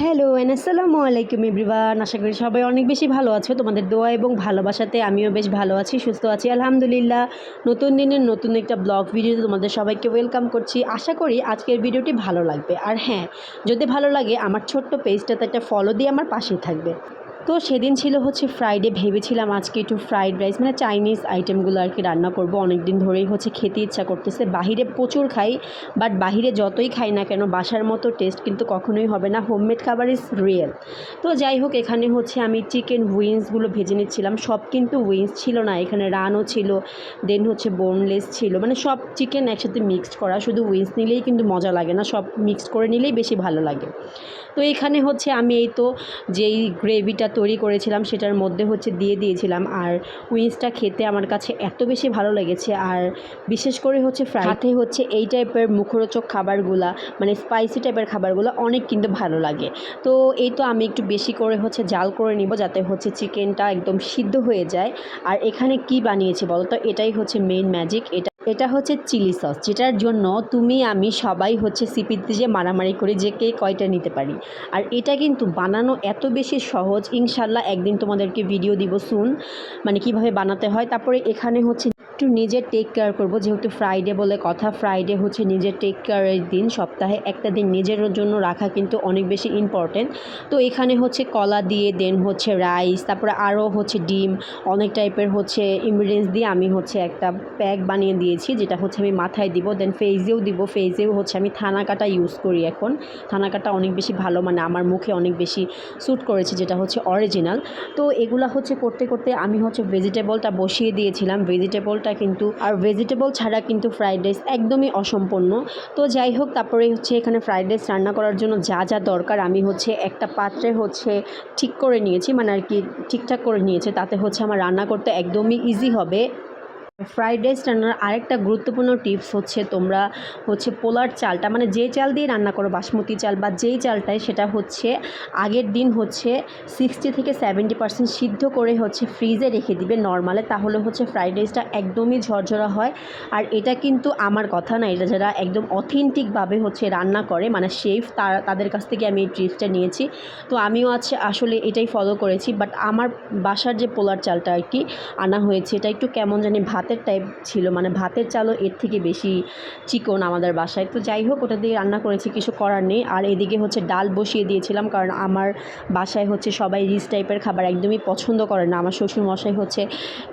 Hello N আসসালামু আলাইকুম everyone আশা করি সবাই অনেক বেশি ভালো আছো। তোমাদের দোয়া এবং ভালোবাসাতে আমিও বেশ ভালো আছি, সুস্থ আছি। আলহামদুলিল্লাহ, নতুন দিনের নতুন একটা ব্লগ ভিডিওতে তোমাদের সবাইকে ওয়েলকাম করছি। আশা করি আজকের ভিডিওটি ভালো লাগবে। আর হ্যাঁ যদি ভালো লাগে, আমার ছোট্ট পেজটাতে একটা ফলো দিয়ে আমার পাশেই থাকবে। তো সেদিন ছিল হচ্ছে ফ্রাইডে ভেবেছিলাম আজকে একটু ফ্রাইড রাইস মানে চাইনিজ আইটেমগুলো আর কি রান্না করব। অনেক দিন ধরেই হচ্ছে খেতে ইচ্ছা করতেছে। বাহিরে প্রচুর খাই বাট বাহিরে যতই খাই না কেন, বাসার মতো টেস্ট কিন্তু কখনোই হবে না। হোমমেড খাবার ইজ রিয়েল তো যাই হোক, এখানে হচ্ছে আমি চিকেন উইংসগুলো ভেজে নিচ্ছিলাম। সব কিন্তু উইংস ছিল না। এখানে রানও ছিল দেন হচ্ছে বোনলেস ছিল। মানে সব চিকেন একসাথে মিক্সড করা। শুধু উইংস নিলেই কিন্তু মজা লাগে না। সব মিক্সড করে নিলেই বেশি ভালো লাগে। তো এখানে হচ্ছে আমি এই তো যেই গ্রেভিটা তৈরি করেছিলাম সেটার মধ্যে হচ্ছে দিয়ে দিয়েছিলাম। আর উইংসটা খেতে আমার কাছে এত বেশি ভালো লেগেছে। আর বিশেষ করে হচ্ছে ফ্রাইতে হচ্ছে এই টাইপের মুখরোচক খাবারগুলা মানে স্পাইসি টাইপের খাবারগুলো অনেক কিন্তু ভালো লাগে। তো এই তো আমি একটু বেশি করে হচ্ছে জাল করে নিব যাতে হচ্ছে চিকেনটা একদম সিদ্ধ হয়ে যায়। আর এখানে কি বানিয়েছি বলো তো? এটাই হচ্ছে মেইন ম্যাজিক এটা এটা হচ্ছে চিলি সস, যেটার জন্য তুমি, আমি সবাই হচ্ছে সিপিতে যে মারামারি করে, যে কে কয়টা নিতে পারি। আর এটা কিন্তু বানানো এত বেশি সহজ, ইনশাল্লাহ একদিন তোমাদেরকে ভিডিও দিব শুন মানে কীভাবে বানাতে হয়। তারপরে এখানে হচ্ছে একটু নিজের টেক কেয়ার করব, যেহেতু ফ্রাইডে বলে কথা ফ্রাইডে হচ্ছে নিজের টেক কেয়ারের দিন, সপ্তাহে একটা দিন নিজের জন্য রাখা কিন্তু অনেক বেশি ইম্পর্টেন্ট তো এখানে হচ্ছে কলা দিয়ে দেন হচ্ছে রাইস তারপরে আরও হচ্ছে ডিম, অনেক টাইপের হচ্ছে ইনগ্রিডিয়েন্টস দিয়ে আমি হচ্ছে একটা প্যাক বানিয়ে দিয়েছি, যেটা হচ্ছে আমি মাথায় দিব দেন ফেজেও দিব ফেজেও হচ্ছে আমি থানা কাটা ইউজ করি এখন। থানা কাটা অনেক বেশি ভালো মানে আমার মুখে অনেক বেশি স্যুট করেছে, যেটা হচ্ছে অরিজিনাল তো এগুলা হচ্ছে করতে করতে আমি হচ্ছে ভেজিটেবলটা বসিয়ে দিয়েছিলাম ভেজিটেবলটা কিন্তু আর ভেজিটেবল ছাড়া কিন্তু ফ্রাইড রাইস একদমই অসম্পূর্ণ। তো যাই হোক তারপরে হচ্ছে এখানে ফ্রাইড রাইস রান্না করার জন্য যা যা দরকার আমি হচ্ছে একটা পাত্রে হচ্ছে ঠিক করে নিয়েছি মানে আর কি ঠিকঠাক করে নিয়েছে। তাতে হচ্ছে আমার রান্না করতে একদমই ইজি হবে। ফ্রাইড রাইস রান্নার আরেকটা গুরুত্বপূর্ণ টিপস হচ্ছে তোমরা হচ্ছে পোলার চালটা মানে যে চাল দিয়ে রান্না করো, বাসমতি চাল বা যেই চালটাই সেটা হচ্ছে আগের দিন হচ্ছে সিক্সটি থেকে সেভেন্টি পার্সেন্ট সিদ্ধ করে হচ্ছে ফ্রিজে রেখে দিবে নর্মালে তাহলে হচ্ছে ফ্রাইড রাইসটা একদমই ঝরঝরা হয়। আর এটা কিন্তু আমার কথা না, এটা যারা একদম অথেন্টিকভাবে হচ্ছে রান্না করে মানে শেফ তারা, তাদের কাছ থেকে আমি এই টিপসটা নিয়েছি। তো আমিও আছে, আসলে এটাই ফলো করেছি বাট আমার বাসার যে পোলার চালটা আর কি আনা হয়েছে, এটা একটু কেমন জানি ভাতের টাইপ ছিল মানে ভাতের চালও এর থেকে বেশি চিকন আমাদের বাসায়। তো যাই হোক, ওটা দিয়ে রান্না করেছি, কিছু করার নেই। আর এদিকে হচ্ছে ডাল বসিয়ে দিয়েছিলাম, কারণ আমার বাসায় হচ্ছে সবাই রিচ টাইপের খাবার একদমই পছন্দ করে না। আমার শ্বশুর মশাই হচ্ছে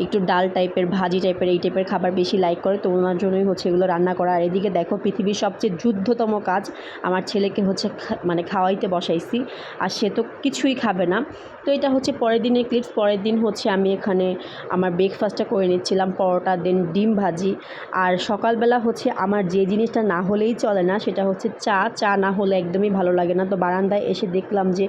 একটু ডাল টাইপের ভাজি টাইপের এই টাইপের খাবার বেশি লাইক করে, তো ওনার জন্যই হচ্ছে এগুলো রান্না করা। আর এদিকে দেখো, পৃথিবীর সবচেয়ে যুদ্ধতম কাজ, আমার ছেলেকে হচ্ছে মানে খাওয়াইতে বসাইছি, আর সে তো কিছুই খাবে না। তো এটা হচ্ছে পরের দিনের ক্লিপস পরের দিন হচ্ছে আমি এখানে আমার ব্রেকফাস্টটা করে নিচ্ছিলাম পরোটা দেন ডিম ভাজি। আর সকালবেলা হচ্ছে আমার যে জিনিসটা না হলেই চলে না, সেটা হচ্ছে চা। চা না হলে একদমই ভালো লাগে না। তো বারান্দায় এসে দেখলাম যে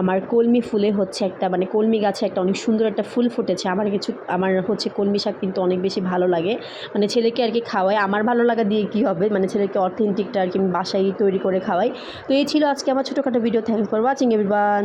আমার কলমি ফুলে হচ্ছে একটা মানে কলমি গাছে একটা অনেক সুন্দর একটা ফুল ফুটেছে। আমার কিছু, আমার হচ্ছে কলমি শাক কিন্তু অনেক বেশি ভালো লাগে। মানে ছেলেকে আর কি খাওয়াই। আমার ভালো লাগা দিয়ে কি হবে? মানে ছেলেকে অথেন্টিকটা আর কি বাসায় তৈরি করে খাওয়াই। তো এই ছিল আজকে আমার ছোটোখাটো video thanks for watching everyone